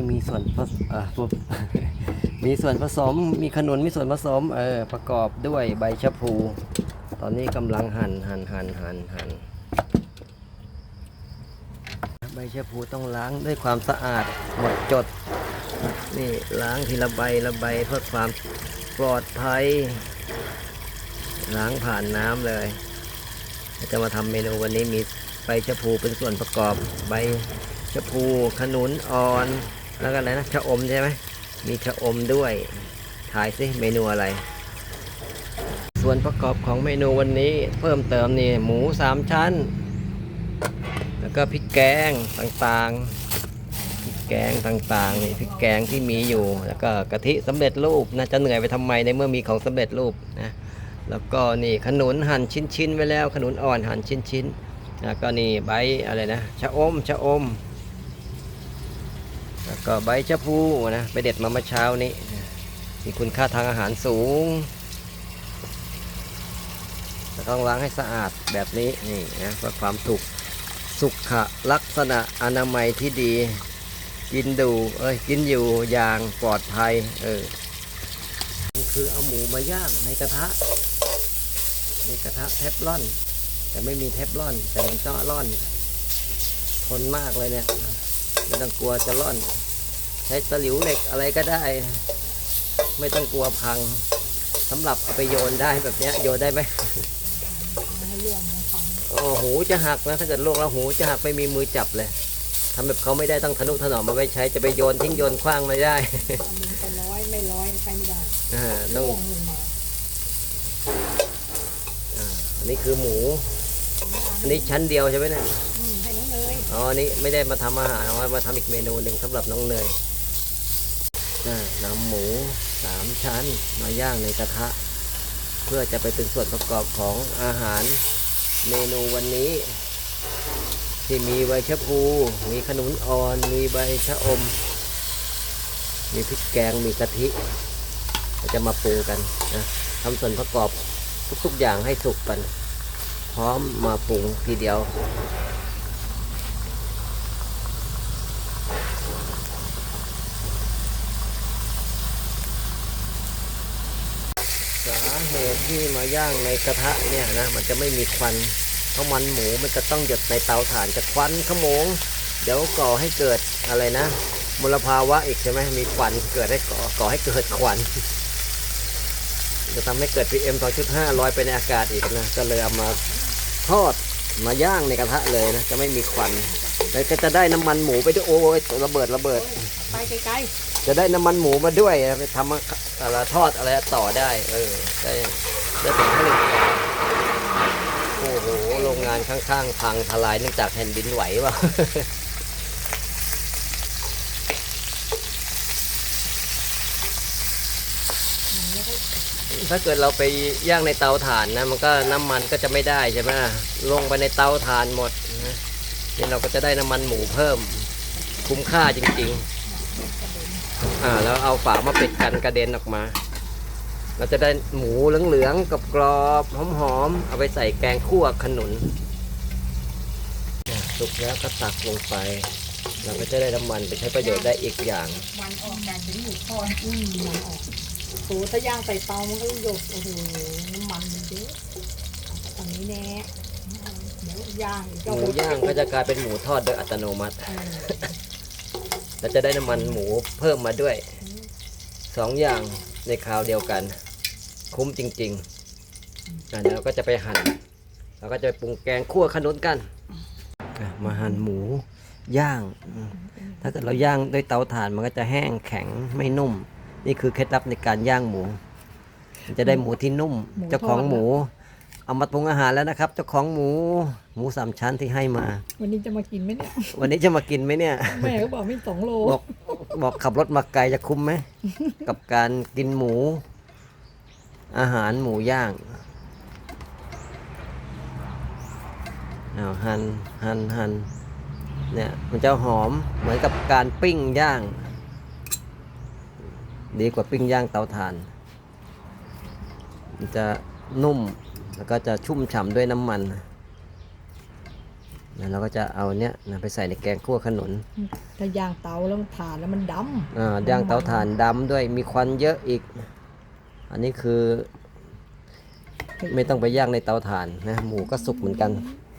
นี่มีส่วนผสเอ่อปุ๊บมีส่วนผสม มีขนุน มีส่วนผสม เออ ประกอบด้วยใบชะพู ตอนนี้กำลังหั่น หั่น หั่น หั่น หั่น ใบชะพูต้องล้างด้วยความสะอาด หมดจด นี่ล้างทีละใบละใบเพื่อความปลอดภัย ล้างผ่านน้ำเลย จะมาทำเมนูวันนี้มีใบชะพูเป็นส่วนประกอบ ใบชะพูขนุนอ่อน แล้วก็อะไรนะชะอมใช่ไหมมีชะอมด้วยถ่ายสิเมนูอะไร ส่วนประกอบของเมนูวันนี้เพิ่มเติมนี่หมูสามชั้น แล้วก็พริกแกงต่างๆพริกแกงต่างๆนี่พริกแกงที่มีอยู่ แล้วก็กะทิสำเร็จรูปนะจะเหนื่อยไปทำไมในเมื่อมีของสำเร็จรูปนะแล้วก็นี่ขนุนหั่นชิ้นๆไว้แล้ว ขนุนอ่อนหั่นชิ้นๆแล้วก็นี่ใบอะไรนะชะอมชะอม แล้วก็ใบชะพูนะไปเด็ดมาเมื่อเช้านี้มีคุณค่าทางอาหารสูงต้องล้างให้สะอาดแบบนี้นี่นะเพื่อความถูกสุขลักษณะอนามัยที่ดี กินดูเอ้ยกินอยู่อย่างปลอดภัยเออคือเอาหมูมาย่างในกระทะมีกระทะเทฟลอน แต่ไม่มีเทฟลอนแต่มันก็ร่อนทนมากเลยเนี่ย ไม่ต้องกลัวจะร่อน ใช้ตะหลิวเหล็กอะไรก็ได้ ไม่ต้องกลัวพังสำหรับเอาไปโยนได้แบบเนี้ยโยนได้ไหมให้เรื่องนะของโอ้หูจะหักนะถ้าเกิดลวกแล้วหูจะหักไม่มีมือจับเลยทำแบบเขาไม่ได้ต้องทนุถนอมมาไว้ใช้จะไปโยนทิ้งโยนคว้างไม่ได้อันนึงไปร้อยไม่ร้อยใช้ไม่ได้อ่าต้องล่วงลงมาอ่าอันนี้คือหมู อันนี้ชั้นเดียวใช่ไหมเนี่ย อ๋อนนี้ไม่ได้มาทำอาหารเอาไว้มาทำอีกเมนูหนึ่งสำหรับน้องเนยน่ะนำหมูสามชั้นมาย่างในกระทะ เพื่อจะไปเป็นส่วนประกอบของอาหารเมนูวันนี้ ที่มีใบชะพู มีขนุนอ่อน มีใบชะอม มีพริกแกงมีกะทิเราจะมาปรุงกันนะทำส่วนประกอบทุกๆอย่างให้สุกกัน พร้อมมาปรุงทีเดียวาเหตุที่มาย่างในกระทะเนี่ยนะมันจะไม่มีควันเพราะมันหมูมันจะต้องหยดในเตาถ่านจะควันขโมง เดี๋ยวก่อให้เกิดอะไรนะมลภาวะอีกใช่ไหมมีควันเกิดให้ก่อก่อให้เกิดควัน จะทำให้เกิด PM 2.5ลอยไปในอากาศอีกนะก็เลยเอามาทอดมาย่างในกระทะเลยนะจะไม่มีควันแล้วก็จะได้น้ำมันหมูไปด้วยโอ้ยระเบิดระเบิด ไปไกล จะได้น้ำมันหมูมาด้วยไปทำอะไรทอดอะไรต่อได้ เออได้ได้ผลผลิตโอ้โหโรงงานข้างๆ พังทลายเนื่องจากแผ่นดินไหววะๆมันไม่ค่อยถ้าเกิดเราไปย่างในเตาถ่านนะมันก็น้ำมันก็จะไม่ได้ใช่ไหมลงไปในเตาถ่านหมดนะนี่เราก็จะได้น้ำมันหมูเพิ่ม คุ้มค่าจริง ๆ อ่าแล้วเอาฝามาปิดกันกระเด็นออกมา เราจะได้หมูเหลืองๆกับกรอบๆหอมๆเอาไปใส่แกงคั่วขนุนอะสุกแล้วก็ตักลงไป เราก็จะได้น้ำมันไปใช้ประโยชน์ได้อีกอย่าง มันออกจากถึงหมูทอดอืมมันออกโหถ้าย่างใส่เตามันก็หยดโอ้โหน้ำมันมันเยอะตอนนี้แน่เดี๋ยวย่างอีกหมูย่างก็จะกลายเป็นหมูทอดโดยอัตโนมัติ เออ แล้วจะได้น้ำมันหมูเพิ่มมาด้วยสองอย่างในคราวเดียวกัน คุ้มจริงๆอะเดี๋ยวเราก็จะไปหั่นเราก็จะไปปรุงแกงคั่วขนุนกันอะมาหั่นหมูย่างอืมถ้าเกิดเราย่างด้วยเตาถ่านมันก็จะแห้งแข็งไม่นุ่ม นี่คือเคล็ดลับในการย่างหมูมันจะได้หมูที่นุ่มเจ้าของหมู เอามาปรุงอาหารแล้วนะครับ เจ้าของหมูหมูสามชั้นที่ให้มา วันนี้จะมากินไหมเนี่ยวันนี้จะมากินไหมเนี่ย แม่ก็บอกไม่สองโลบอกบอกขับรถมาไกลจะคุ้มไหม กับการกินหมู อาหารหมูย่างเอาหันหันหันเนี่ยมันจะหอมเหมือนกับการปิ้งย่าง ดีกว่าปิ้งย่างเตาถ่าน มันจะนุ่ม แล้วก็จะชุ่มฉ่ำด้วยน้ำมันแล้วเราก็จะเอาเนี้ยนะไปใส่ในแกงคั่วขนุนถ้าย่างเตาแล้วมันถ่านแล้วมันดำอ่าย่างเตาถ่านดำด้วยมีควันเยอะอีก อันนี้คือ ไม่ต้องไปย่างในเตาถ่านนะหมูก็สุกเหมือนกันอ